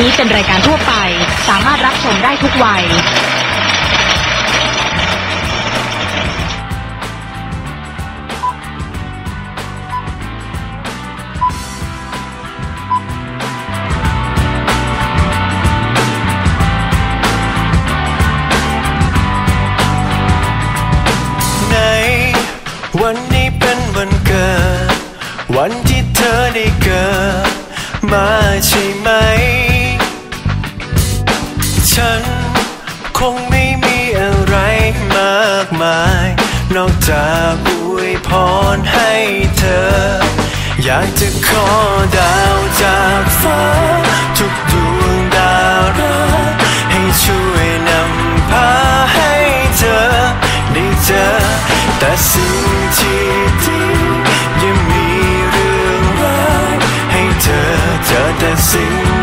นี้เป็นรายการทั่วไป สามารถรับชมได้ทุกวัย ในวันนี้เป็นวันเกิด วันที่เธอได้เกิด มาใช่ไหม คงไม่มีอะไรมากมาย นอกจากอวยพรให้เธอ อยากจะขอดาวจากฟ้า ทุกดวงดารักให้ช่วยนำพาให้เธอ ได้เจอ แต่สิ่งที่ดียังมีเรื่องร้ายให้เธอเจอแต่สิ่ง